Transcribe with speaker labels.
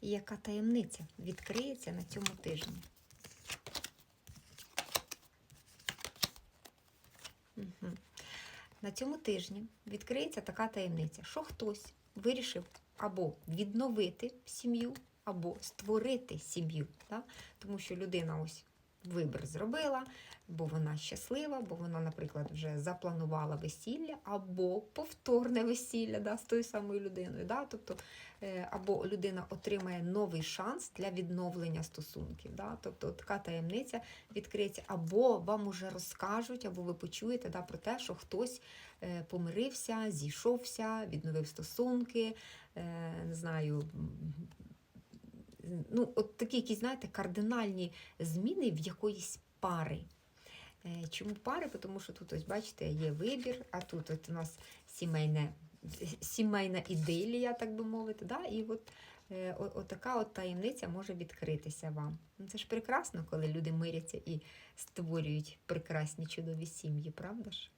Speaker 1: і яка таємниця відкриється на цьому тижні. Угу. На цьому тижні відкриється така таємниця, що хтось вирішив або відновити сім'ю, або створити сім'ю. Да? Тому що людина ось вибір зробила, бо вона щаслива, бо вона, наприклад, вже запланувала весілля, або повторне весілля да, з тою самою людиною. Да? Тобто, е, або людина отримає новий шанс для відновлення стосунків. Да? Тобто така таємниця відкриється, або вам уже розкажуть, або ви почуєте да, про те, що хтось е, помирився, зійшовся, відновив стосунки, е, не знаю. Ну, от такі якісь, знаєте, кардинальні зміни в якоїсь пари. Е, Чому пари? Тому що тут, ось, бачите, є вибір, а тут от у нас сімейне, сімейна ідилія, так би мовити. Да? І от, е, от така от таємниця може відкритися вам. Ну, Це ж прекрасно, коли люди миряться і створюють прекрасні чудові сім'ї, правда ж?